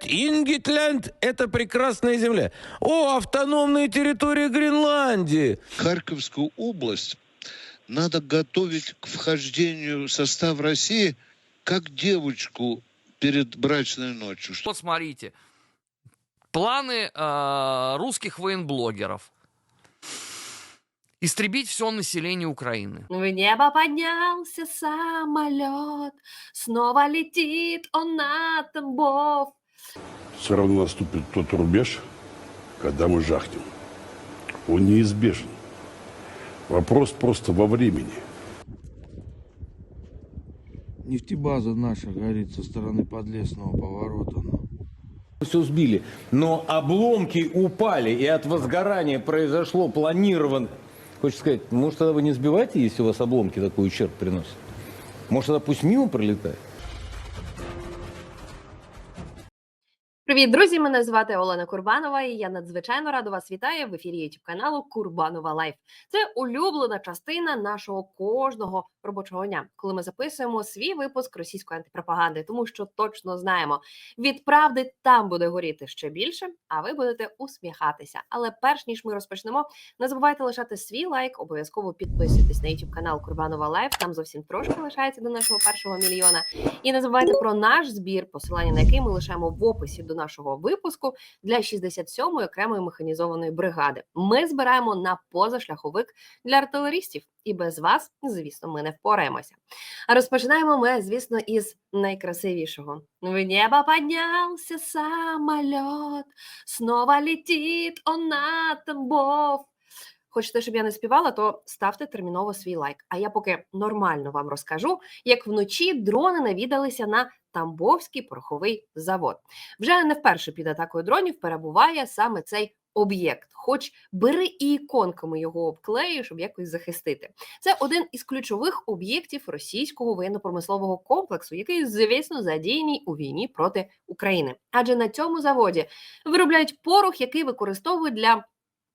Привет, Ингитлянд, это прекрасная земля. О, автономные территории Гренландии. Харьковскую область надо готовить к вхождению в состав России как девочку перед брачной ночью. Вот смотрите, планы э, русских военблогеров. Истребить все население Украины. В небо поднялся самолет, снова летит он на Тамбов. Все равно наступит тот рубеж, когда мы жахнем. Он неизбежен. Вопрос просто во времени. Нефтебаза наша горит со стороны подлесного поворота. все сбили. Но обломки упали, и от возгорания произошло планирован. Хочется сказать, может, тогда вы не сбивайте, если у вас обломки такой ущерб приносят? Может, тогда пусть мимо пролетает? Привіт, друзі! Мене звати Олена Курбанова, і я надзвичайно рада вас вітаю в ефірі youtube каналу Курбанова Лайф. Це улюблена частина нашого кожного робочого дня, коли ми записуємо свій випуск російської антипропаганди, тому що точно знаємо, від правди там буде горіти ще більше, а ви будете усміхатися. Але перш ніж ми розпочнемо, не забувайте лишати свій лайк, обов'язково підписуйтесь на youtube канал Курбанова Лайф. Там зовсім трошки лишається до нашого першого мільйона. І не забувайте про наш збір, посилання на який ми лишаємо в описі до нашого випуску для 67-ї окремої механізованої бригади. Ми збираємо на позашляховик для артилерістів, і без вас, звісно, ми не впораємося. Розпочинаємо ми, звісно, із найкрасивішого. В небо піднявся самоліт, снова летить он Тамбов. Хочете, щоб я не співала, то ставте терміново свій лайк. А я поки нормально вам розкажу, як вночі дрони навідалися на Тамбовський пороховий завод. Вже не вперше під атакою дронів перебуває саме цей об'єкт. Хоч бери і іконками його обклею, щоб якось захистити. Це один із ключових об'єктів російського воєнно-промислового комплексу, який, звісно, задіяний у війні проти України. Адже на цьому заводі виробляють порох, який використовують для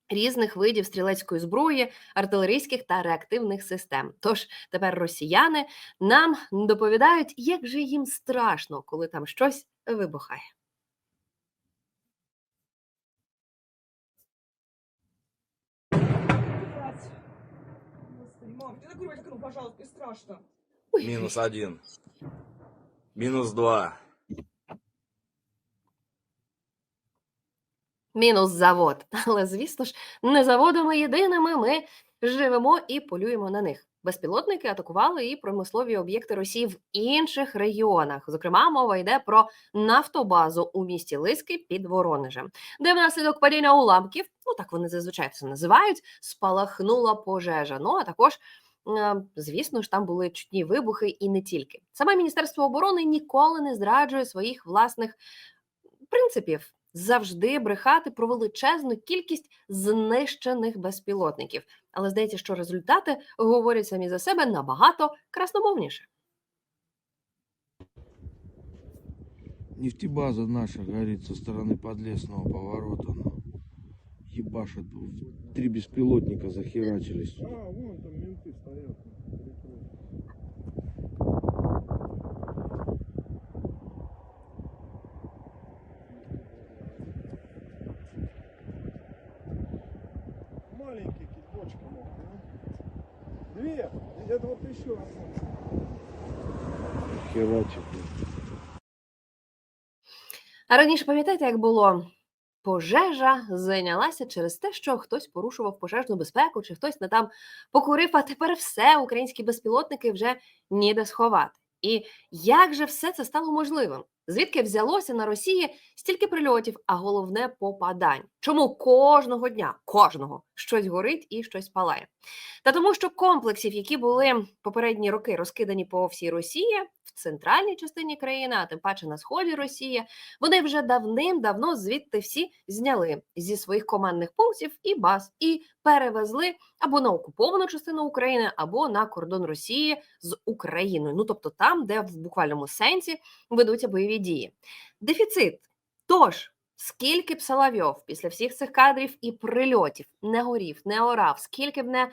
різних видів стрілецької зброї, артилерійських та реактивних систем. Тож тепер росіяни нам доповідають, як же їм страшно, коли там щось вибухає. Мам, ты закрой окно, пожалуйста, страшно. Ой, Минус один. Минус два. Мінус завод. Але звісно ж, не заводами єдиними ми живемо і полюємо на них. Безпілотники атакували і промислові об'єкти Росії в інших регіонах. Зокрема, мова йде про нафтобазу у місті Лиски під Воронежем, де внаслідок падіння уламків, ну так вони зазвичай це називають, спалахнула пожежа. Ну а також. е, Звісно ж, там були чутні вибухи і не тільки. Саме Міністерство оборони ніколи не зраджує своїх власних принципів завжди брехати про величезну кількість знищених безпілотників. Але здається, що результати говорять самі за себе набагато красномовніше. Нефтебаза наша горит со стороны подлесного поворота. ну. Ебашит. Три беспилотника захерачились. Маленький кипочка. Две. Это вот еще одна. А раніше пам'ятаєте, як було? Пожежа зайнялася через те, що хтось порушував пожежну безпеку, чи хтось не там покурив, а тепер все українські безпілотники вже ніде сховати. І як же все це стало можливим? Звідки взялося на Росії стільки прильотів, а головне попадань? Чому кожного дня, кожного щось горить і щось палає? Та тому, що комплексів, які були попередні роки розкидані по всій Росії, в центральній частині країни, а тим паче на сході Росії, вони вже давним-давно звідти всі зняли зі своїх командних пунктів і баз і перевезли або на окуповану частину України, або на кордон Росії з Україною. Ну тобто там, де в буквальному сенсі ведуться бойові дії. Дефіцит. Тож. Скільки б Соловйов після всіх цих кадрів і прильотів не горів, не орав, скільки б не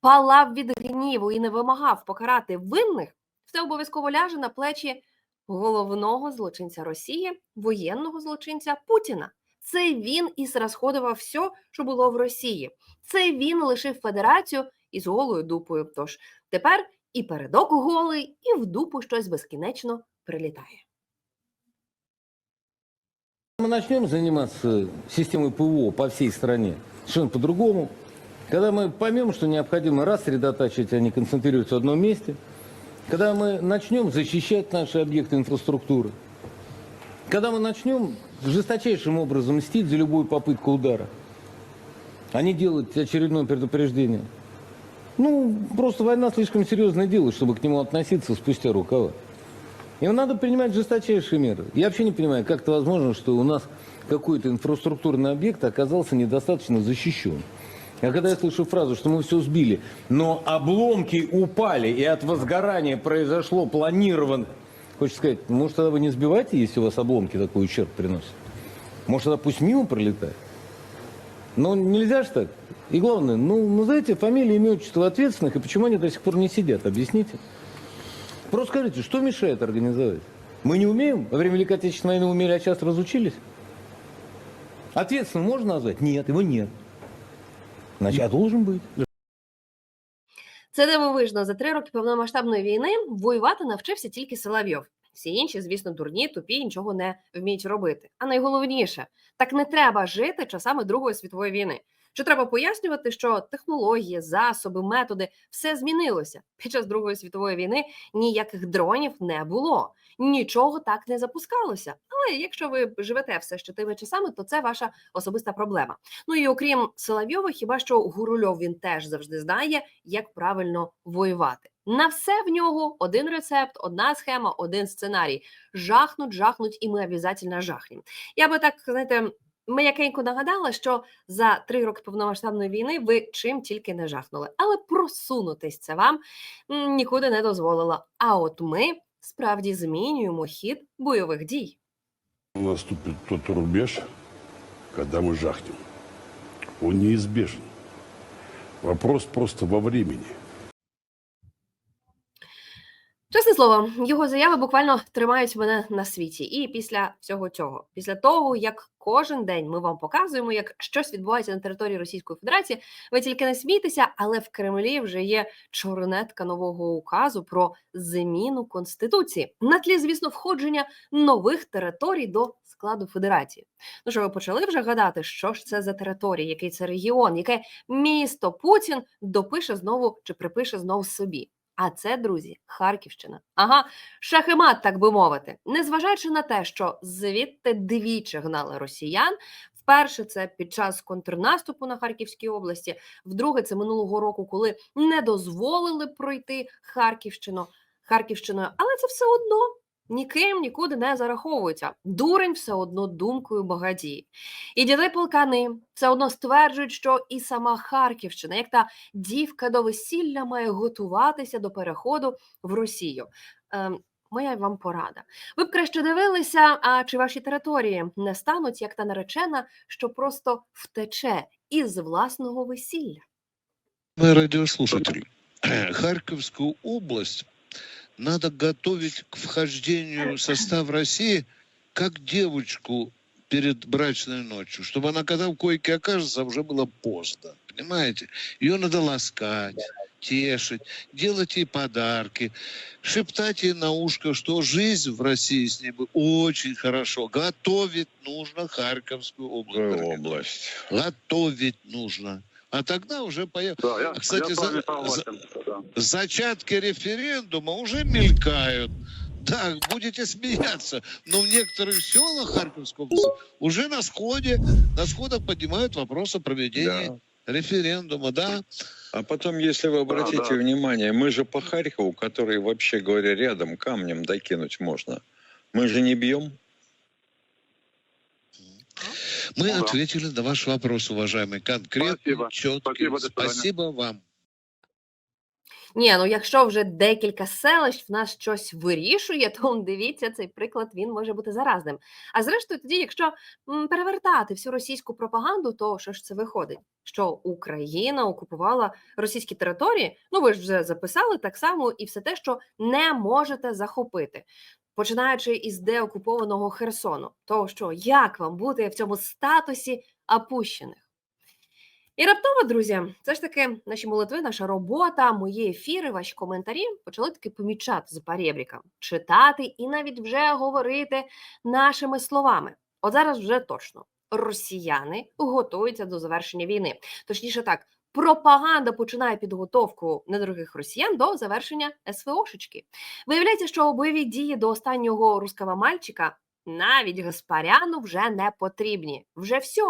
палав від гніву і не вимагав покарати винних, все обов'язково ляже на плечі головного злочинця Росії, воєнного злочинця Путіна. Це він і зрасходував все, що було в Росії. Це він лишив федерацію із голою дупою. Тож тепер і передок голий, і в дупу щось безкінечно прилітає. Мы начнем заниматься системой ПВО по всей стране совершенно по-другому. Когда мы поймем, что необходимо рассредотачивать, а не концентрироваться в одном месте. Когда мы начнем защищать наши объекты инфраструктуры. Когда мы начнем жесточайшим образом мстить за любую попытку удара. А не делать очередное предупреждение. Ну, просто война слишком серьезное дело, чтобы к нему относиться спустя рукава. И надо принимать жесточайшие меры. Я вообще не понимаю, как это возможно, что у нас какой-то инфраструктурный объект оказался недостаточно защищен. А когда я слышу фразу, что мы все сбили, но обломки упали, и от возгорания произошло планирован... Хочется сказать, может, тогда вы не сбивайте, если у вас обломки такой ущерб приносят? Может, тогда пусть мимо пролетает? Но нельзя же так. И главное, ну, ну, знаете, фамилии, имя, отчество ответственных, и почему они до сих пор не сидят? Объясните. Просто скажите, что мешает организовать? Мы не умеем? Во время Великой Отечественной войны умели, а сейчас разучились? Ответственно можно назвать? Нет, его нет. Значит, я должен бути. Це дивовижно. За три роки повномасштабної війни воювати навчився тільки Соловйов. Всі інші, звісно, дурні, тупі, нічого не вміють робити. А найголовніше, так не треба жити часами Другої світової війни. Що треба пояснювати, що технології, засоби, методи все змінилося. Під час Другої світової війни ніяких дронів не було, нічого так не запускалося. Але якщо ви живете все ще тими часами, то це ваша особиста проблема. Ну і окрім Соловйова, хіба що Гурульов він теж завжди знає, як правильно воювати. На все в нього один рецепт, одна схема, один сценарій. Жахнуть, жахнуть, і ми обов'язково жахнемо. Я би так, знаєте, м'якенько нагадала, що за три роки повномасштабної війни ви чим тільки не жахнули. Але просунутись це вам нікуди не дозволила. А от ми справді змінюємо хід бойових дій. Наступит тот рубеж, когда мы жахнем. Он неизбежен. Вопрос просто во времени. Чесне слово, його заяви буквально тримають мене на світі. І після всього цього, після того, як кожен день ми вам показуємо, як щось відбувається на території Російської Федерації, ви тільки не смійтеся, але в Кремлі вже є чорнетка нового указу про заміну конституції на тлі, звісно, входження нових територій до складу федерації. Ну що ви почали вже гадати, що ж це за територія, який це регіон, яке місто Путін допише знову чи припише знову собі. А це, друзі, Харківщина. Ага, шахемат, так би мовити. Незважаючи на те, що звідти двічі гнали росіян. Вперше це під час контрнаступу на Харківській області, вдруге це минулого року, коли не дозволили пройти Харківщину Харківщиною, але це все одно ніким нікуди не зараховується. Дурень все одно думкою багатіє. І діди полкани все одно стверджують, що і сама Харківщина, як та дівка до весілля, має готуватися до переходу в Росію. Ем, моя вам порада. Ви б краще дивилися, а чи ваші території не стануть як та наречена, що просто втече із власного весілля. Мои радиослушатели, Харьковскую область надо готовить к вхождению в состав России как девочку перед брачной ночью, чтобы она, когда в койке окажется, уже было поздно. Понимаете? Ее надо ласкать, тешить, делать ей подарки, шептать ей на ушко, что жизнь в России с ней будет очень хорошо. Готовить нужно Харьковскую область. область. Готовить нужно. А тогда уже поехали. Да, я, Кстати, я за- согласен. да. Зачатки референдума уже мелькают. Да, будете смеяться, но в некоторых селах Харьковской области уже на сходе, на сходах поднимают вопрос о проведении Да. референдума, да. А потом, если вы обратите да. внимание, мы же по Харькову, который вообще говоря рядом, камнем докинуть можно. Мы же не бьем. Мы Да. ответили на ваш вопрос, уважаемый, конкретно, Спасибо. четкий. Спасибо, до свидания. Спасибо вам. Ні, ну якщо вже декілька селищ в нас щось вирішує, то он, дивіться, цей приклад він може бути заразним. А зрештою, тоді, якщо м, перевертати всю російську пропаганду, то що ж це виходить? Що Україна окупувала російські території? Ну ви ж вже записали так само, і все те, що не можете захопити. Починаючи із деокупованого Херсону. То що як вам бути в цьому статусі опущених? І раптово, друзі, все ж таки наші молитви, наша робота, мої ефіри, ваші коментарі почали таки помічати за перебріком, читати і навіть вже говорити нашими словами. От зараз вже точно росіяни готуються до завершення війни. Точніше так, пропаганда починає підготовку недорогих росіян до завершення СВОшечки. Виявляється, що бойові дії до останнього руского мальчика навіть Гаспаряну вже не потрібні. Вже все.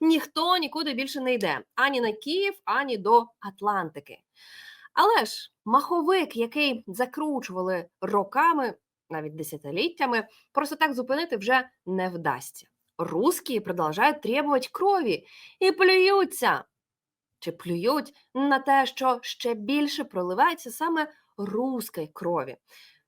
Ніхто нікуди більше не йде ані на Київ, ані до Атлантики. Але ж маховик, який закручували роками, навіть десятиліттями, просто так зупинити вже не вдасться. Русські продовжують требувати крові і плюються Чи плюють на те, що ще більше проливається саме руської крові,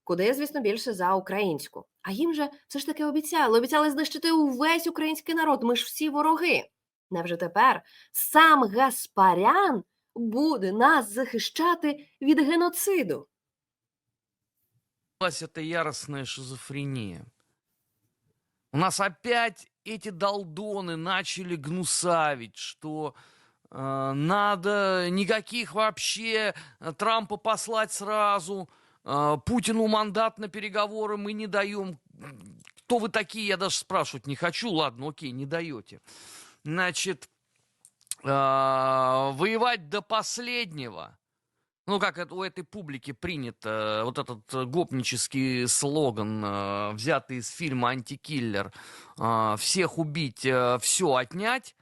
куди, звісно, більше за українську. А їм же все ж таки обіцяли, обіцяли знищити увесь український народ. Ми ж всі вороги. Невже тепер сам Гаспарян буде нас захищати від геноциду? Началась эта яростная шизофрения. У нас опять эти долдоны начали гнусавить, что э, надо никаких вообще э, Трампа послать сразу, э, Путину мандат на переговоры мы не даем. Кто вы такие, я даже спрашивать не хочу. Ладно, окей, не даете. Значит, э, воевать до последнего. Ну, как это у этой публики принято, вот этот э, гопнический слоган, э, взятый из фильма «Антикиллер», э, «Всех убить, все отнять»,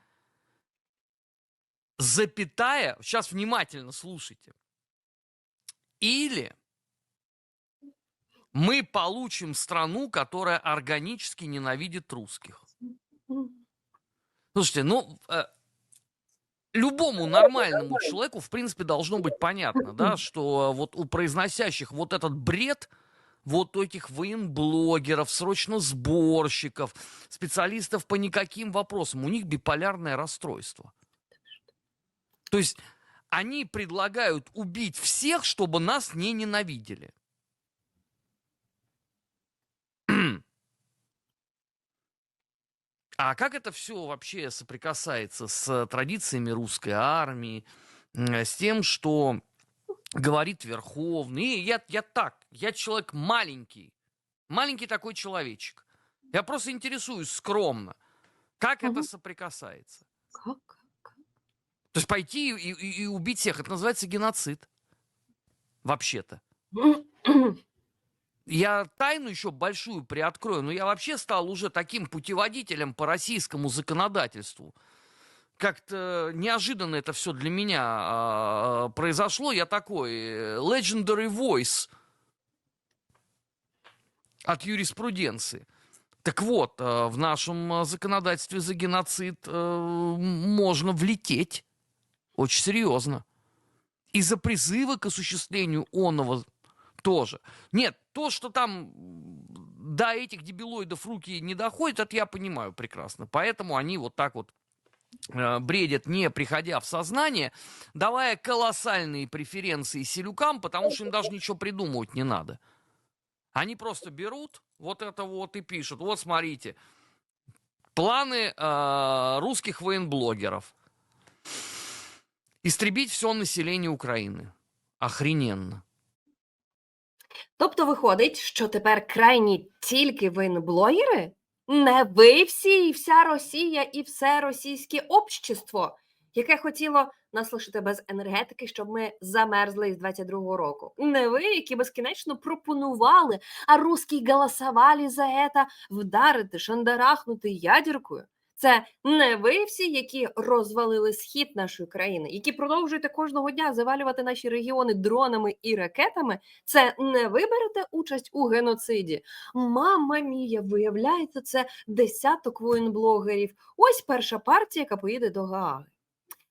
запятая, сейчас внимательно слушайте, или мы получим страну, которая органически ненавидит русских. Слушайте, ну, э, любому нормальному человеку, в принципе, должно быть понятно, да, что вот у произносящих вот этот бред, вот у этих военблогеров, срочно сборщиков, специалистов по никаким вопросам, у них биполярное расстройство. То есть они предлагают убить всех, чтобы нас не ненавидели. А как это все вообще соприкасается с традициями русской армии, с тем, что говорит Верховный? И я, я так, я человек маленький, маленький такой человечек. Я просто интересуюсь скромно, как это Мгм. соприкасается. Как? То есть пойти и, и- и убить всех, это называется геноцид. Вообще-то. Я тайну еще большую приоткрою, но я вообще стал уже таким путеводителем по российскому законодательству. Как-то неожиданно это все для меня а, произошло. Я такой э, legendary voice от юриспруденции. Так вот, э, в нашем э, законодательстве за геноцид э, можно влететь очень серьезно. И за призывы к осуществлению оного тоже. Нет, то, что там до этих дебилоидов руки не доходят, это я понимаю прекрасно. Поэтому они вот так вот э, бредят, не приходя в сознание, давая колоссальные преференции селюкам, потому что им даже ничего придумывать не надо. Они просто берут вот это вот и пишут. Вот смотрите, планы э, русских военблогеров. Истребить все население Украины. Охрененно. Тобто виходить, що тепер крайні тільки воєнблогери? Не ви всі, і вся Росія, і все російське общество, яке хотіло нас лишити без енергетики, щоб ми замерзли із 22-го року. Не ви, які безкінечно пропонували, а русські голосували за це вдарити, шандарахнути ядеркою. Це не ви всі, які розвалили схід нашої країни, які продовжуєте кожного дня завалювати наші регіони дронами і ракетами. Це не ви берете участь у геноциді. Мама мія, виявляється, це десяток воєнблогерів. Ось перша партія, яка поїде до Гааги.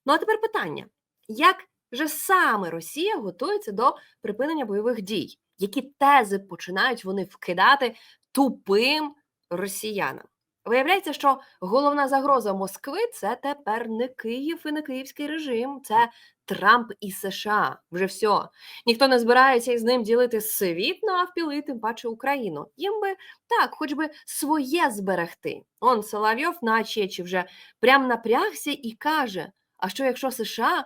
Ну а тепер питання: як же саме Росія готується до припинення бойових дій? Які тези починають вони вкидати тупим росіянам? Виявляється, що головна загроза Москви це тепер не Київ і не київський режим, це Трамп і США. Вже все. Ніхто не збирається із ним ділити світ навпіл, і тим паче Україну. Їм би так, хоч би своє зберегти. Он Соловйов наче чи вже прям напрягся і каже: а що якщо США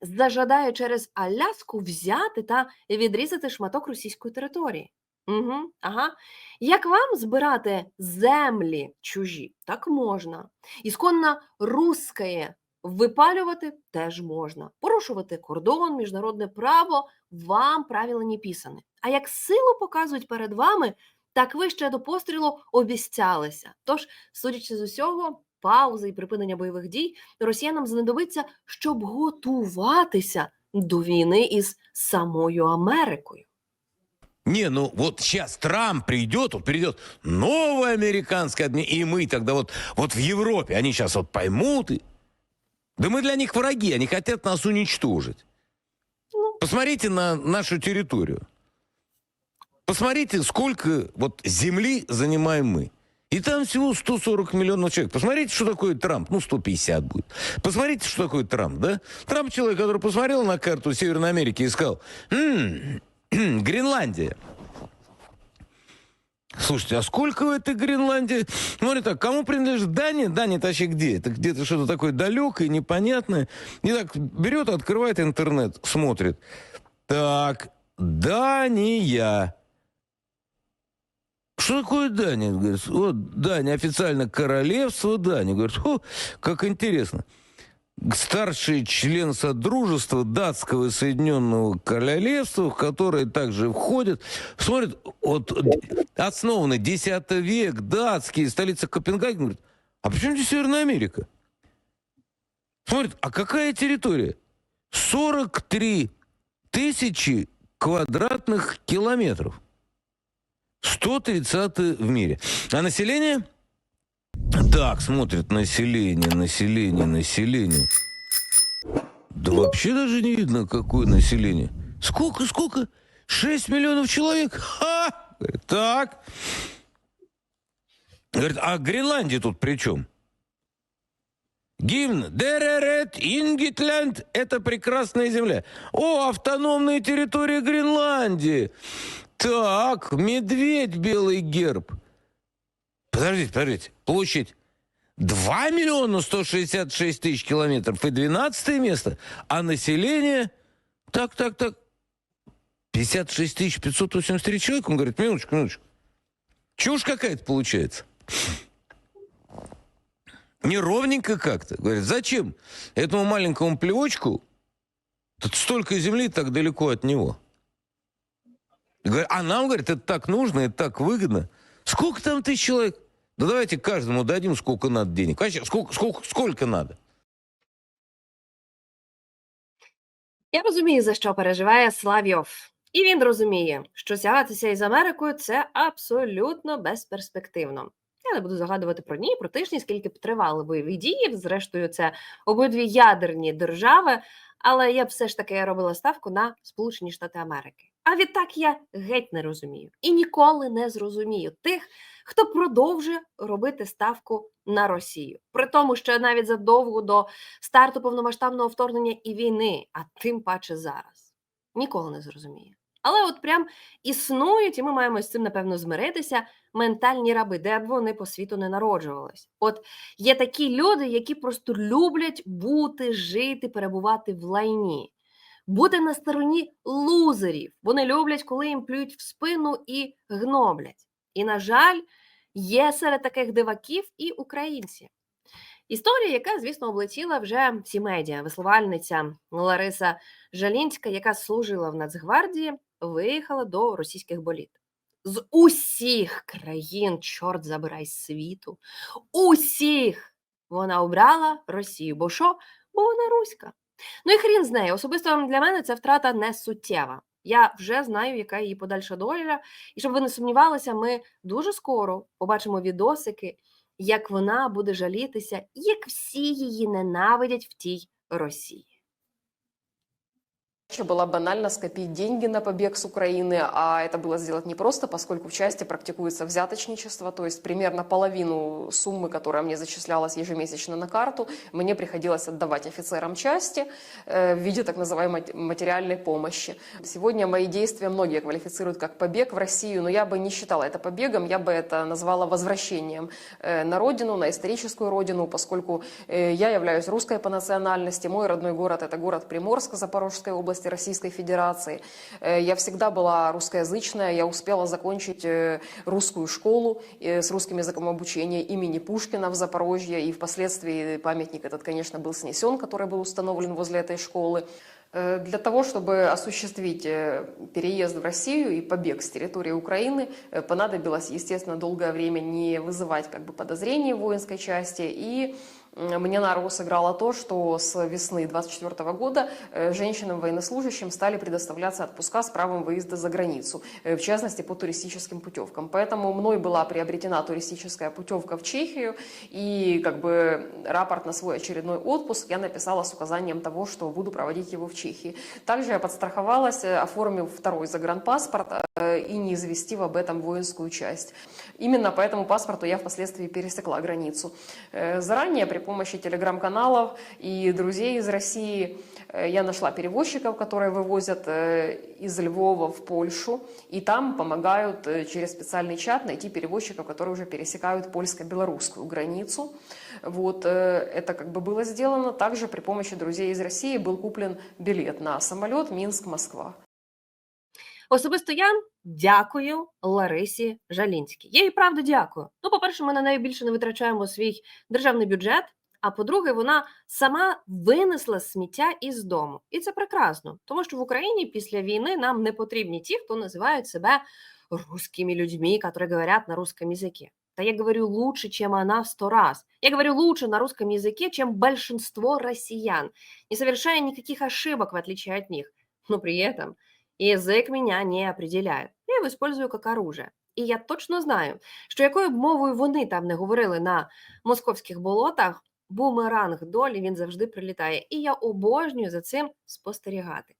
зажадає через Аляску взяти та відрізати шматок російської території? Угу, ага. Як вам збирати землі чужі? Так можна. Ісконно русское випалювати теж можна. Порушувати кордон, міжнародне право вам правила не писані. А як силу показують перед вами, так ви ще до пострілу обіцялися. Тож, судячи з усього, паузи і припинення бойових дій росіянам знадобиться, щоб готуватися до війни із самою Америкою. Не, ну вот сейчас Трамп придет, вот придет новая американская и мы тогда вот, вот в Европе, они сейчас вот поймут. И... Да мы для них враги, они хотят нас уничтожить. Ну. Посмотрите на нашу территорию. Посмотрите, сколько вот земли занимаем мы. И там всего 140 миллионов человек. Посмотрите, что такое Трамп. Ну, 150 будет. Посмотрите, что такое Трамп, да? Трамп человек, который посмотрел на карту Северной Америки и сказал, «М, Гренландия. Слушайте, а сколько в этой Гренландии? Смотри так, кому принадлежит Дания? Дания-то вообще где? Это где-то что-то такое далекое, непонятное. И так берет, открывает интернет, смотрит. Так, Дания. Что такое Дания? Говорит, вот Дания, официально королевство Дания. Говорит, о, как интересно. Старший член Содружества Датского и Соединенного Королевства, в которое также входит, смотрит, вот основаны X век, датские, столица Копенгаген, говорит, а при чем здесь Северная Америка? Смотрит, а какая территория? 43 тысячи квадратных километров. 130 в мире. А население? Так, смотрит население, население, население. Да вообще даже не видно, какое население. Сколько, сколько? 6 миллионов человек? Ха! Так. Говорит, а Гренландия тут при чем? Гимн Деререт Ингитлянд – это прекрасная земля. О, автономные территории Гренландии. Так, медведь белый герб. Подождите, подождите. Площадь 2 миллиона 166 тысяч километров и 12 место. А население... Так, так, так. 56 тысяч 583 человека. Он говорит, минуточку, минуточку. Чушь какая-то получается. Неровненько как-то. Говорит, зачем этому маленькому плевочку тут столько земли так далеко от него? А нам, говорит, это так нужно, это так выгодно. Сколько там тысяч человек? Да давайте каждому дадим, сколько надо денег. Вообще, сколько, сколько, сколько надо? Я розумію, за що переживає Славйов. І він розуміє, що тягатися із Америкою це абсолютно безперспективно. Я не буду загадувати про дні, про тижні, скільки б тривали бойові дії. Зрештою, це обидві ядерні держави, але я б все ж таки робила ставку на Сполучені Штати Америки. А відтак я геть не розумію і ніколи не зрозумію тих, хто продовжує робити ставку на Росію. При тому, що навіть задовго до старту повномасштабного вторгнення і війни, а тим паче зараз. Ніколи не зрозумію. Але от прям існують, і ми маємо з цим, напевно, змиритися, ментальні раби, де б вони по світу не народжувались. От є такі люди, які просто люблять бути, жити, перебувати в лайні, бути на стороні лузерів. Вони люблять, коли їм плюють в спину і гноблять. І, на жаль, є серед таких диваків і українці. Історія, яка, звісно, облетіла вже всі медіа. Висловальниця Лариса Жалінська, яка служила в Нацгвардії, виїхала до російських боліт. З усіх країн, чорт забирай світу, усіх вона обрала Росію. Бо що? Бо вона руська. Ну і хрін з нею. Особисто для мене ця втрата не суттєва. Я вже знаю, яка її подальша доля. І щоб ви не сумнівалися, ми дуже скоро побачимо відосики, як вона буде жалітися, як всі її ненавидять в тій Росії. Была банально скопить деньги на побег с Украины, а это было сделать непросто, поскольку в части практикуется взяточничество, то есть примерно половину суммы, которая мне зачислялась ежемесячно на карту, мне приходилось отдавать офицерам части э, в виде так называемой мат- материальной помощи. Сегодня мои действия многие квалифицируют как побег в Россию, но я бы не считала это побегом, я бы это назвала возвращением э, на родину, на историческую родину, поскольку э, я являюсь русской по национальности, мой родной город это город Приморск Запорожской области Российской Федерации. Э, Я всегда была русскоязычная, я успела закончить э, русскую школу э, с русским языком обучения имени Пушкина в Запорожье, и впоследствии памятник этот, конечно, был снесен, который был установлен возле этой школы. Для того, чтобы осуществить переезд в Россию и побег с территории Украины, понадобилось, естественно, долгое время не вызывать как бы, подозрений в воинской части. И мне на руку сыграло то, что с весны 24 года э, женщинам-военнослужащим стали предоставляться отпуска с правом выезда за границу, э, в частности по туристическим путевкам. Поэтому мной была приобретена туристическая путевка в Чехию, и как бы рапорт на свой очередной отпуск я написала с указанием того, что буду проводить его в Чехии. Также я подстраховалась, э, оформив второй загранпаспорт и не известив об этом воинскую часть. Именно по этому паспорту я впоследствии пересекла границу. Э, Заранее при помощи телеграм-каналов и друзей из России э, я нашла перевозчиков, которые вывозят э, из Львова в Польшу, и там помогают э, через специальный чат найти перевозчиков, которые уже пересекают польско-белорусскую границу. Вот э, это как бы было сделано. Также при помощи друзей из России был куплен билет на самолет Минск-Москва. Особисто я дякую Ларисі Жалінській. Я їй правда дякую. Ну, по-перше, ми на неї більше не витрачаємо свій державний бюджет. А по-друге, вона сама винесла сміття із дому. І це прекрасно, тому що в Україні після війни нам не потрібні ті, хто називають себе русскими людьми, які говорять на русском языке. Да я говорю лучше, чем она в сто раз. Я говорю лучше на русском языке, чем большинство россиян, не совершая никаких ошибок, в отличие от них. Но при этом язык меня не определяет. Я его использую как оружие. І я точно знаю, що якою б мовою вони там не говорили на московських болотах, бумеранг долі він завжди прилітає. І я обожнюю за цим спостерігати.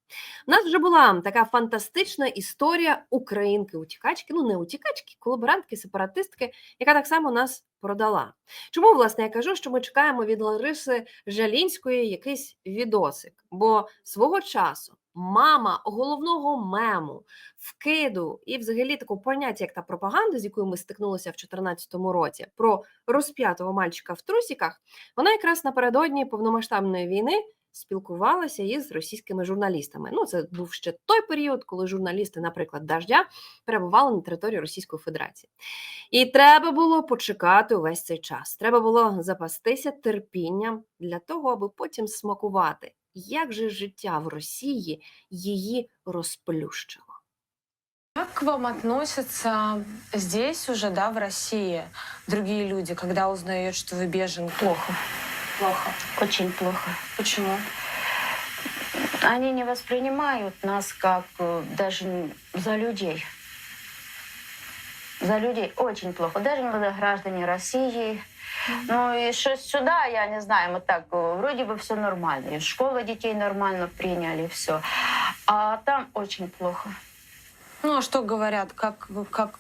У нас вже була така фантастична історія українки-утікачки, ну не утікачки, колаборантки, сепаратистки, яка так само нас продала. Чому, власне, я кажу, що ми чекаємо від Лариси Жалінської якийсь відосик? Бо свого часу мама головного мему, вкиду і взагалі такого поняття, як та пропаганда, з якою ми стикнулися в 2014 році, про розп'ятого мальчика в трусіках, вона якраз напередодні повномасштабної війни спілкувалася із російськими журналістами. Ну, це був ще той період, коли журналісти, наприклад, дождя, перебували на території Російської Федерації. І треба було почекати увесь цей час. Треба було запастися терпінням для того, аби потім смакувати, як же життя в Росії її розплющило. Как к вам относятся здесь уже, да, в России, другие люди, когда узнают, что вы беженка? Плохо. Плохо. Очень плохо. Почему? Они не воспринимают нас как э, даже за людей. За людей очень плохо. Даже мы граждане России. Ну и что сюда, я не знаю, мы так, вроде бы все нормально. И школа детей нормально приняли, все. А там очень плохо. Ну, а что говорят, как, как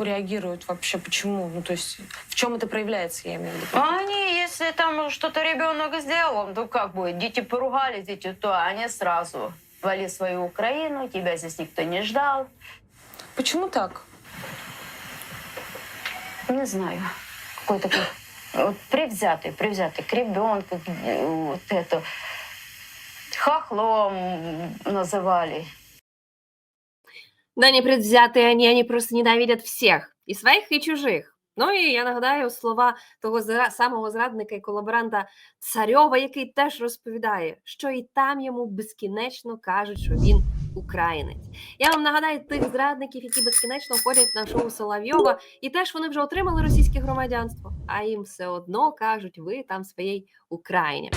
реагируют вообще, почему? Ну, то есть, в чем это проявляется, я имею в виду? А Они, если там что-то ребенок сделал, то как будет? Дети поругались, дети, то они сразу вали свою Украину, тебя здесь никто не ждал. Почему так? Не знаю. Какой такой вот привзятый, привзятый к ребенку, к- э, вот это. Хохлом называли. Да не предвзятые они, они просто ненавидят всех, і своїх, і чужих. Ну і я нагадаю слова того зра- самого зрадника і колаборанта Царьова, який теж розповідає, що і там йому безкінечно кажуть, що він українець. Я вам нагадаю тих зрадників, які безкінечно ходять на шоу Соловйова, і теж вони вже отримали російське громадянство, а їм все одно кажуть, ви там своїй Україні.